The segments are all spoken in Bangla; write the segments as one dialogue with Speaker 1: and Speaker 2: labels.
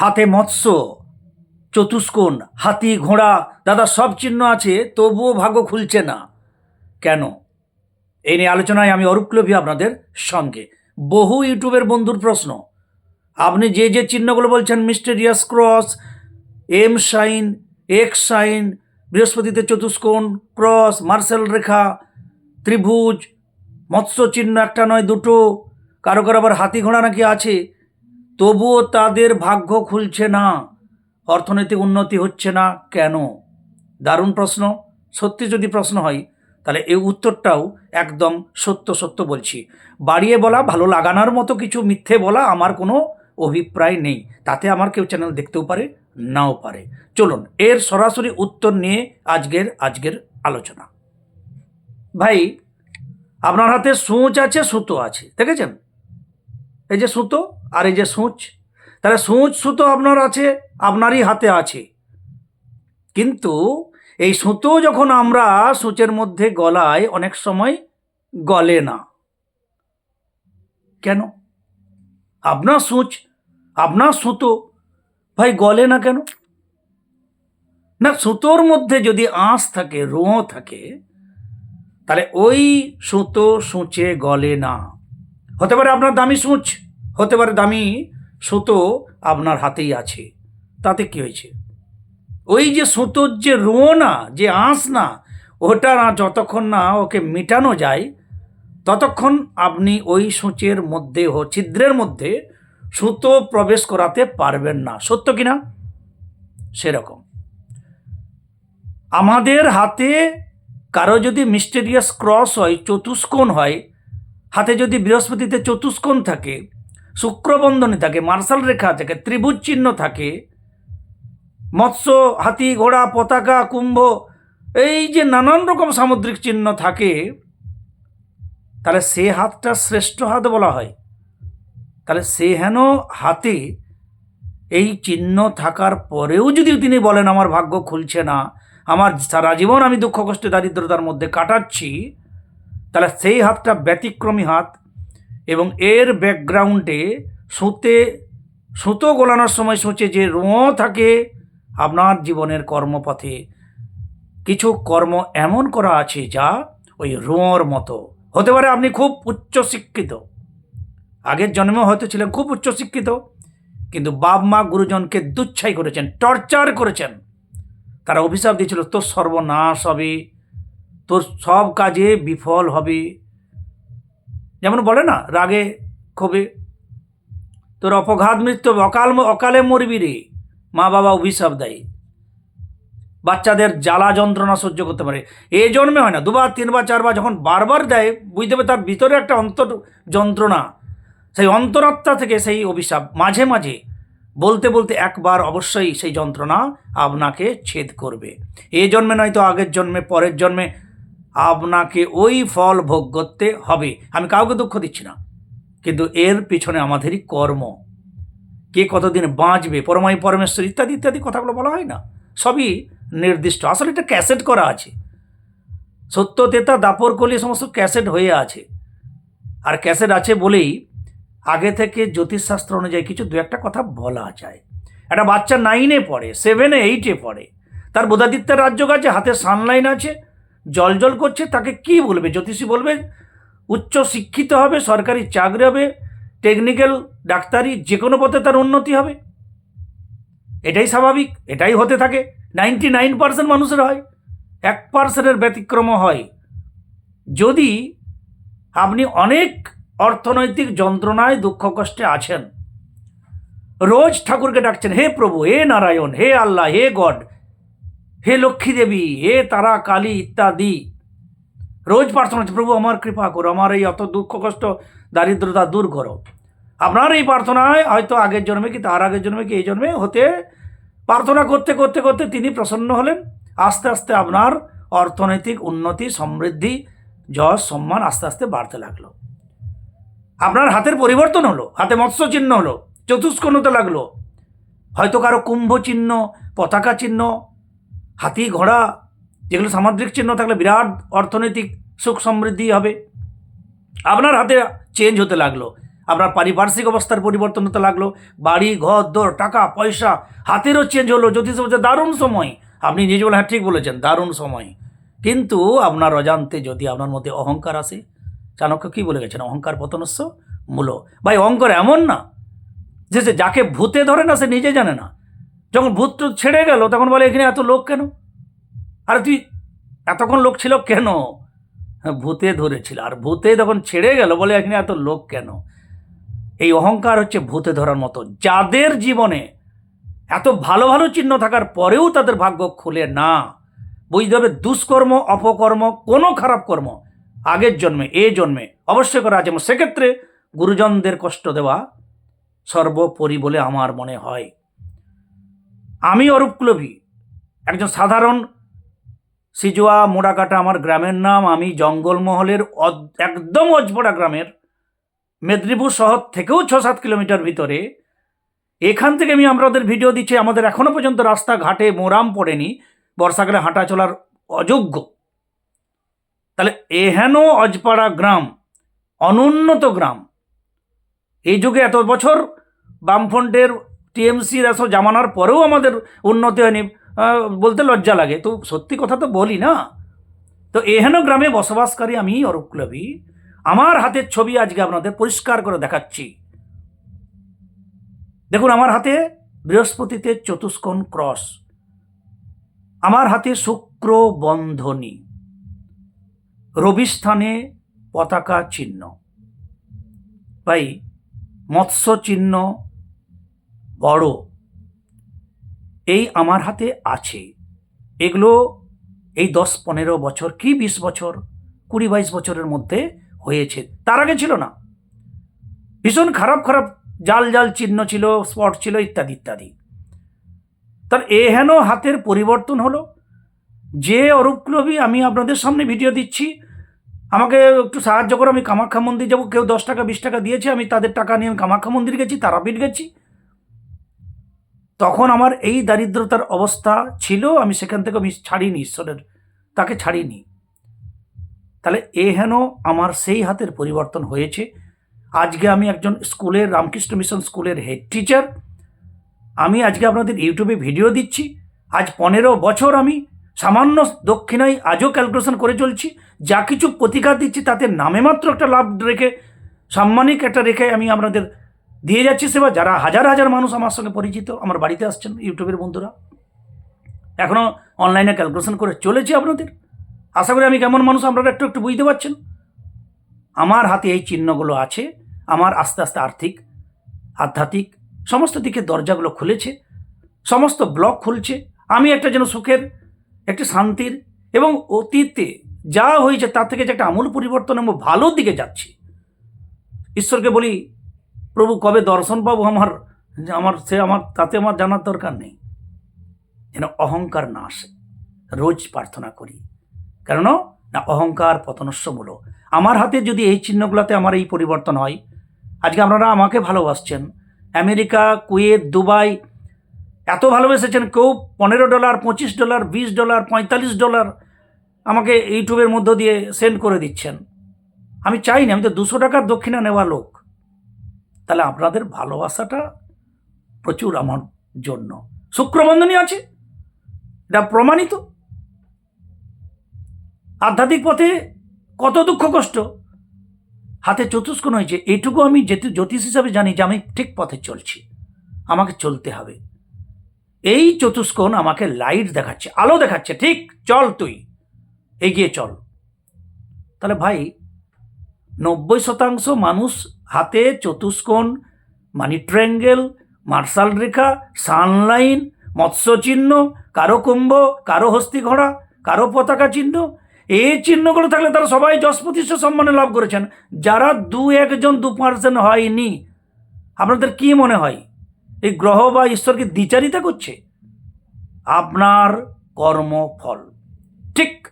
Speaker 1: হাতে মৎস্য, চতুষ্কোণ, হাতি, ঘোড়া, দাদা সব চিহ্ন আছে, তবুও ভাগ্য খুলছে না। কেন? এই নিয়ে আলোচনায় আমি অরূপলভী আপনাদের সঙ্গে। বহু ইউটিউবের বন্ধুর প্রশ্ন। আপনি যে যে চিহ্নগুলো বলছেন mysterious cross, M sign X sign বৃহস্পতিতে চতুষ্কোণ, ক্রস মার্শাল রেখা, ত্রিভুজ, মৎস্য চিহ্ন একটা নয়, দুটো। কারও কারও আবার হাতি, ঘোড়া নাকি আছে। তবুও তাদের ভাগ্য খুলছে না। অর্থনৈতিক উন্নতি হচ্ছে না কেন? দারুণ প্রশ্ন। সত্যি যদি প্রশ্ন হয়, তাহলে এই উত্তরটাও একদম সত্য সত্য বলছি। বাড়িয়ে বলা, ভালো লাগানোর মতো কিছু মিথ্যে বলা আমার কোনো অভিপ্রায় নেই। তাতে আমার কেউ চ্যানেল দেখতেও পারে, নাও পারে। চলুন, এর সরাসরি উত্তর নিয়ে আজকের আজকের আলোচনা। ভাই, আপনার হাতে সূচ আছে, সুতো আছে, দেখেছেন? এই যে সুতো আর এই যে সূচ। তাহলে সূচ সুতো আপনার আছে, আপনারই হাতে আছে। কিন্তু এই সুতো যখন আমরা সূচের মধ্যে গলায় অনেক সময় গলে না। কেন? আপনার সূচ, আপনার সুতো ভাই গলে না কেন? না, সুতোর মধ্যে যদি আঁশ থাকে রোঁ থাকে, তাহলে ওই সুতো সূচে গলে না। হতে পারে আপনার দামি সূচ। হতে পারে দামি সুতো আপনার হাতেই আছে। তাতে কি হয়েছে? ওই যে সুতোর যে রো না, যে আঁশ না, ওটা না যতক্ষণ না ওকে মেটানো যায়, ততক্ষণ আপনি ওই সূচের মধ্যে ও ছিদ্রের মধ্যে সুতো প্রবেশ করাতে পারবেন না। সত্য কি না? সেরকম। আমাদের হাতে কারও যদি মিস্টেরিয়াস ক্রস হয়, চতুষ্কোণ হয়, হাতে যদি বৃহস্পতিতে চতুষ্কোণ থাকে শুক্রবন্ধনী থাকে, মার্শাল রেখা থাকে ত্রিভুজ চিহ্ন থাকে, মৎস্য, হাতি, ঘোড়া, পতাকা, কুম্ভ, এই যে নানান রকম সামুদ্রিক চিহ্ন থাকে, তাহলে সে হাতটা শ্রেষ্ঠ হাত বলা হয়। তাহলে সে হেন হাতে এই চিহ্ন থাকার পরেও যদি তিনি বলেন, আমার ভাগ্য খুলছে না, আমার সারা জীবন আমি দুঃখ, কষ্টে, দারিদ্রতার মধ্যে কাটাচ্ছি, তাহলে সেই হাতটা ব্যতিক্রমী হাত এবং এর ব্যাকগ্রাউন্ডে সুতে, সুতো গোলানোর সময় সোচে যে রোঁ থাকে আপনার জীবনের কর্মপথে। কিছু কর্ম এমন করা আছে যা ওই রোঁর মতো। হতে পারে আপনি খুব উচ্চ শিক্ষিত। আগের জন্মেও হয়তো ছিলেন খুব উচ্চ শিক্ষিত, কিন্তু বাপ, মা, গুরুজনকে দুচ্ছাই করেছেন, টর্চার করেছেন। তারা অভিশাপ দিয়েছিল, তোর সর্বনাশ হবে, তোর সব কাজে বিফল হবে। যেমন বলে না, রাগে ক্ষোভে। তোর অপঘাত মৃত্যু অকাল অকালে মরবি রে, মা বাবা অভিশাপ দেয়। বাচ্চাদের জ্বালা যন্ত্রণা সহ্য করতে পারে। এ জন্মে হয় না, দুবার, তিনবার, চারবার, যখন বারবার দেয়, বুঝতে হবে তার ভিতরে একটা অন্তর যন্ত্রণা। সেই অন্তরাত্মা থেকে সেই অভিশাপ, মাঝে মাঝে, বলতে বলতে একবার অবশ্যই সেই যন্ত্রণা আপনাকে ছেদ করবে। এ জন্মে নয়তো আগের জন্মে, পরের জন্মে আপনাকে ওই ফল ভোগ করতে হবে। আমি কাউকে দুঃখ দিচ্ছি না। কিন্তু এর পিছনে আমাদেরই কর্ম। কে কতদিন বাঁচবে, পরমাই পরমেশ্বর ইত্যাদি ইত্যাদি কথাগুলো বলা হয় না। সবই নির্দিষ্ট। আসলে এটা ক্যাসেট করা আছে। সত্য, তেতা, দাপর, কলি সমস্ত ক্যাসেট হয়ে আছে। আর ক্যাসেট আছে বলেই আগে থেকে জ্যোতিষশাস্ত্র অনুযায়ী কিছু দু একটা কথা বলা যায়। একটা বাচ্চা নাইনে পড়ে সেভেনে এইটে পড়ে। তার বোধাদিত্যের রাজ্য আছে, হাতে সানলাইন আছে জল জল করছে, তাকে কি বলবে? জ্যোতিষী বলবে উচ্চ শিক্ষিত হবে, সরকারি চাকরি হবে টেকনিক্যাল ডাক্তারি যে কোনো পথে তার উন্নতি হবে। এটাই স্বাভাবিক, এটাই হতে থাকে। নাইনটি নাইন পার্সেন্ট মানুষের হয়, এক পার্সেন্টের ব্যতিক্রম হয়। যদি আপনি অনেক অর্থনৈতিক যন্ত্রণায় দুঃখ কষ্টে আছেন, রোজ ঠাকুরকে ডাকছেন, হে প্রভু, হে নারায়ণ, হে আল্লাহ, হে গড হে লক্ষ্মী দেবী, হে তারা, কালী ইত্যাদি। রোজ প্রার্থনা হচ্ছে, প্রভু, আমার কৃপা করো, আমার এই অত দুঃখ, কষ্ট, দারিদ্রতা দূর করো। আপনার এই প্রার্থনায় হয়তো আগের জন্মে কি, তার আগের জন্মে কি, এই জন্মে হতে প্রার্থনা করতে করতে করতে তিনি প্রসন্ন হলেন। আস্তে আস্তে আপনার অর্থনৈতিক উন্নতি, সমৃদ্ধি, যশ, সম্মান আস্তে আস্তে বাড়তে লাগল। আপনার হাতের পরিবর্তন হলো, হাতে মৎস্য চিহ্ন হলো চতুষ্কোণ হতে লাগল। হয়তো কারও কুম্ভ চিহ্ন, পতাকা চিহ্ন হাতি, ঘোড়া, যেগুলো সামুদ্রিক চিহ্ন থাকলে বিরাট অর্থনৈতিক সুখ সমৃদ্ধি হবে। আপনার হাতে চেঞ্জ হতে লাগল। আপনার পারিপার্শ্বিক অবস্থার পরিবর্তন হতে লাগল। বাড়ি, ঘর, দর, টাকা, পয়সা, হাতেরও চেঞ্জ হলো। জ্যোতিষ বলছে, দারুণ সময়। আপনি নিজে বলে হ্যাঁ ঠিক বলেছেন, দারুণ সময়। কিন্তু আপনার অজান্তে যদি আপনার মধ্যে অহংকার আসে, চাণক্য কী বলে গেছেন? অহংকার পতনস্য মূল। ভাই, অহংকার এমন না যে যাকে ভূতে ধরে না, সে নিজে জানে না। যখন ভূত ছেড়ে গেল তখন বলে এখানে এত লোক কেন? আরে তুই এতক্ষণ লোক ছিল কেন? হ্যাঁ, ভূতে ধরেছিল। আর ভূতে যখন ছেড়ে গেল বলে এখানে এত লোক কেন? এই অহংকার হচ্ছে ভূতে ধরার মতো। যাদের জীবনে এত ভালো ভালো চিহ্ন থাকার পরেও তাদের ভাগ্য খুলে না। বুঝতে হবে দুষ্কর্ম অপকর্ম কোনো খারাপ কর্ম আগের জন্মে এ জন্মে অবশ্যই করা আছে। সেক্ষেত্রে গুরুজনদের কষ্ট দেওয়া সর্বোপরি বলে আমার মনে হয়। আমি অরূপ কুলভী, একজন সাধারণ সিজুয়া মোড়াকাটা আমার গ্রামের নাম, আমি জঙ্গলমহলের একদম অজপড়া গ্রামের মেদিনীপুর শহর থেকেও ছ সাত কিলোমিটার ভিতরে। এখান থেকে আমি আমাদের ভিডিও দিচ্ছি, আমাদের এখনও পর্যন্ত রাস্তাঘাটে মোরাম পড়েনি, বর্ষাকালে হাঁটা চলার অযোগ্য। তাহলে এহেন অজপাড়া গ্রাম, অনুন্নত গ্রাম, এই যুগে এত বছর বামফ্রন্টের টিএমসির এসব জামানার পরেও আমাদের উন্নতি হয়নি। বলতে লজ্জা লাগে। তো সত্যি কথা তো বলি না? তো এহেন গ্রামে বসবাসকারী আমি, অরূপ আমার হাতের ছবি আজকে আপনাদের পরিষ্কার করে দেখাচ্ছি। দেখুন, আমার হাতে বৃহস্পতিতে চতুষ্কোণ ক্রস, আমার হাতে শুক্র বন্ধনী রবি স্থানে পতাকা চিহ্ন, ভাই, মৎস্য চিহ্ন বড়। এই আমার হাতে আছে। এগুলো এই দশ, পনেরো বছর কি বিশ বছর, কুড়ি, বাইশ বছরের মধ্যে হয়েছে। তার আগে ছিল না। ভীষণ খারাপ খারাপ জাল জাল চিহ্ন ছিল, স্পট ছিল, ইত্যাদি ইত্যাদি। তার এহেন হাতের পরিবর্তন হলো। যে অরূপক্লবী আমি আপনাদের সামনে ভিডিও দিচ্ছি, আমাকে একটু সাহায্য করে। আমি কামাখ্যা মন্দির যাব। কেউ দশ টাকা, বিশ টাকা দিয়েছে, আমি তাদের টাকা নিয়ে আমি কামাখ্যা মন্দির গেছি, তারাপীঠ গেছি। তখন আমার এই দারিদ্রতার অবস্থা ছিল, আমি সেখান থেকে আমি ছাড়িনি, ঈশ্বরের, তাকে ছাড়িনি। তাহলে এ হেন আমার সেই হাতের পরিবর্তন হয়েছে। আজকে আমি একজন স্কুলের, রামকৃষ্ণ মিশন স্কুলের হেড টিচার আমি আজকে আপনাদের ইউটিউবে ভিডিও দিচ্ছি। আজ পনেরো বছর আমি সামান্য দক্ষিণায় আজও ক্যালকুলেশন করে চলছি। যা কিছু প্রতিকার দিচ্ছি তাতে নামে মাত্র একটা লাভ রেখে, সাম্মানিক একটা রেখে আমি আপনাদের দিয়ে যাচ্ছি সেবা। যারা হাজার হাজার মানুষ আমার সঙ্গে পরিচিত, আমার বাড়িতে আসছেন ইউটিউবের বন্ধুরা। এখনও অনলাইনে ক্যালকুলেশন করে চলেছি আপনাদের। আশা করি আমি কেমন মানুষ, আপনারা একটু একটু বুঝতে পারছেন। আমার হাতে এই চিহ্নগুলো আছে, আমার আস্তে আস্তে আর্থিক, আধ্যাত্মিক, সমস্ত দিকে দরজাগুলো খুলেছে, সমস্ত ব্লক খুলছে। আমি একটা যেন সুখের, একটি শান্তির এবং অতীতে যা হয়েছে তার থেকে যে একটা আমূল পরিবর্তন এবং ভালোর দিকে যাচ্ছি। ঈশ্বরকে বলি প্রভু, কবে দর্শন পাবো আমার? আমার, সে আমার, তাতে আমার জানার দরকার নেই। যেন অহংকার না আসে। রোজ প্রার্থনা করি। কেন? না, অহংকার পতনস্য মূল আমার হাতে যদি এই চিহ্নগুলোতে আমার এই পরিবর্তন হয়, আজকে আপনারা আমাকে ভালোবাসছেন। আমেরিকা, কুয়েত, দুবাই এত ভালোবেসেছেন। কেউ পনেরো ডলার, পঁচিশ ডলার, বিশ ডলার, পঁয়তাল্লিশ ডলার আমাকে ইউটিউবের মধ্য দিয়ে সেন্ড করে দিচ্ছেন। আমি চাই না আমি তো দুশো টাকার দক্ষিণা নেওয়া লোক। তাহলে আপনাদের ভালোবাসাটা প্রচুর আমার জন্য। শুক্রবন্ধনী আছে, এটা প্রমাণিত। আধ্যাত্মিক পথে কত দুঃখ কষ্ট, হাতে চতুষ্কোণ হয়েছে এইটুকু আমি জ্যোতিষ হিসাবে জানি যে আমি ঠিক পথে চলছি, আমাকে চলতে হবে। এই চতুষ্কোণ আমাকে লাইট দেখাচ্ছে, আলো দেখাচ্ছে, ঠিক, চল তুই, এগিয়ে চল। তাহলে ভাই, নব্বই শতাংশ মানুষ হাতে চতুষ্কোণ, মানি ট্রায়াঙ্গেল, মার্শাল রেখা সানলাইন মৎস্যচিহ্ন, কারও কুম্ভ, কারও হস্তি ঘোড়া, কারও পতাকা চিহ্ন। এই চিহ্নগুলো থাকলে তারা সবাই যশ প্রতিষ্ঠা সম্মানে লাভ করেছেন। যারা দু একজন, দু পার্সেন্ট হয়নি। আপনাদের কি মনে হয়? এই গ্রহ বা ঈশ্বরকে দ্বিচারিতা করছে? আপনার কর্মফল। ঠিক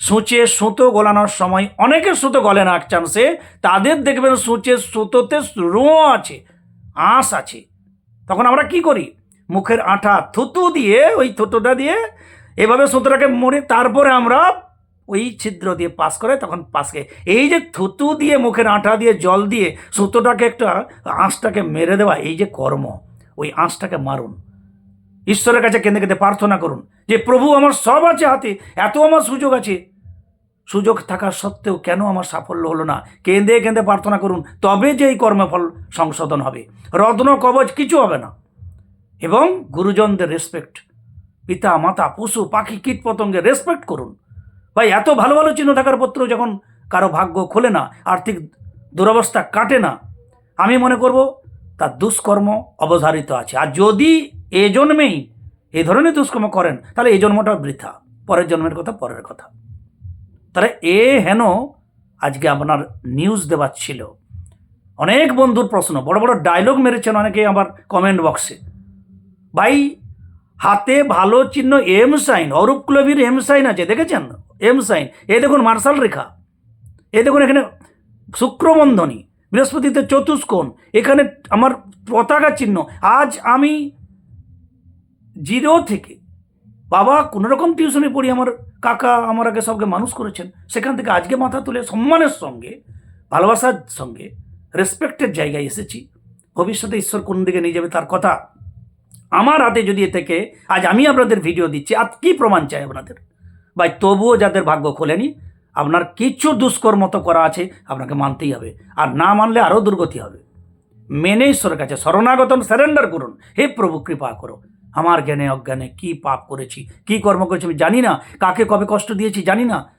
Speaker 1: সূচে সুতো গলানোর সময় অনেকের সুতো গলে না, এক চান্সে। তাদের দেখবেন সূচে সুতোতে রোঁ আছে, আঁশ আছে। তখন আমরা কি করি? মুখের আঠা থুতু দিয়ে, ওই থুতুটা দিয়ে এভাবে সুতোটাকে মরে তারপরে আমরা ওই ছিদ্র দিয়ে পাস করে তখন পাসকে এই যে থুতু দিয়ে, মুখের আঠা দিয়ে, জল দিয়ে সুতোটাকে একটা আঁশটাকে মেরে দেওয়া, এই যে কর্ম, ওই আঁশটাকে মারুন। ঈশ্বরের কাছে কেঁদে কেঁদে প্রার্থনা করুন যে প্রভু আমার সব আছে হাতে, এত আমার সুযোগ আছে। সুযোগ থাকা সত্ত্বেও কেন আমার সাফল্য হলো না? কেঁদে কেঁদে প্রার্থনা করুন, তবে যে এই কর্মফল সংশোধন হবে। রত্ন, কবচ কিছু হবে না। এবং গুরুজনদের রেসপেক্ট পিতা, মাতা, পশু, পাখি, কীট পতঙ্গের রেসপেক্ট করুন। ভাই, এত ভালো ভালো চিহ্ন থাকার পত্র যখন কারও ভাগ্য খোলে না, আর্থিক দুরবস্থা কাটে না, আমি মনে করব তার দুষ্কর্ম অবধারিত আছে। আর যদি এ জন্মেই এই ধরনের দুষ্কর্ম করেন, তাহলে এই জন্মটা বৃথা। পরের জন্মের কথা, পরের কথা। তাহলে এ হেন আজকে আপনার নিউজ দেওয়ার ছিল। অনেক বন্ধুর প্রশ্ন, বড় বড় ডায়লগ মেরেছেন অনেকে আমার কমেন্ট বক্সে ভাই, হাতে ভালো চিহ্ন M sign Arup Kulbir M sign আছে, দেখেছেন? এম সাইন এ দেখুন মার্শাল রেখা এ দেখুন এখানে শুক্রবন্ধনী। বৃহস্পতিতে চতুষ্কোণ এখানে আমার পতাকা চিহ্ন। আজ আমি জিরো থেকে বাবা কোনোরকম টিউশনে পড়ি আমার কাকা, আমার আগে সবকে মানুষ করেছেন। সেখান থেকে আজকে মাথা তুলে সম্মানের সঙ্গে, ভালোবাসার সঙ্গে রেসপেক্টের জায়গায় এসেছি। ভবিষ্যতে ঈশ্বর কোন দিকে নিয়ে যাবে তার কথা আমার হাতে যদি এ থেকে, আজ আমি আপনাদের ভিডিও দিচ্ছি। আর কী প্রমাণ চাই আপনাদের? ভাই, তবুও যাদের ভাগ্য খোলেনি আপনার কিছু দুষ্কর্ম তো করা আছে, আপনাকে মানতেই হবে। আর না মানলে আরও দুর্গতি হবে। মেনে ঈশ্বরের কাছে শরণাগতন স্যারেন্ডার করুন। হে প্রভু, কৃপা করো। আমার জ্ঞানে, অজ্ঞানে কি পাপ করেছি, কি কর্ম করেছি আমি জানি না। কাকে কবে কষ্ট দিয়েছি জানি না।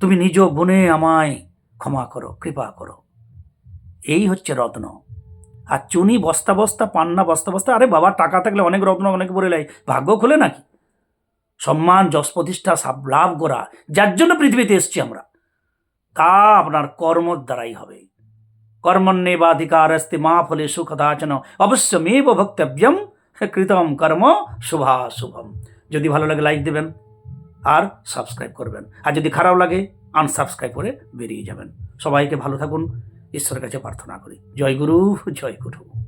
Speaker 1: তুমি নিজ গুণে আমায় ক্ষমা করো, কৃপা করো। এই হচ্ছে রত্ন। আর চুনি বস্তা বস্তা, পান্না বস্তা বস্তা, আরে বাবা, টাকা থাকলে অনেক রত্ন অনেক বলে লাই। ভাগ্য খোলে নাকি? সম্মান, যশ প্রতিষ্ঠা লাভ করা, যার জন্য পৃথিবীতে এসছি আমরা, তা আপনার কর্মর দ্বারাই হবে। কর্মণ্যেবাধিকার অস্তি মা ফলে সুখদাচন, অবশ্যমেব ভক্তব্যম, কৃতম কর্ম শুভা শুভম যদি ভালো লাগে লাইক দেবেন আর সাবস্ক্রাইব করবেন। আর যদি খারাপ লাগে আনসাবস্ক্রাইব করে বেরিয়ে যাবেন। সবাইকে ভালো থাকুন, ঈশ্বরের কাছে প্রার্থনা করি। জয় গুরু জয় গুরু।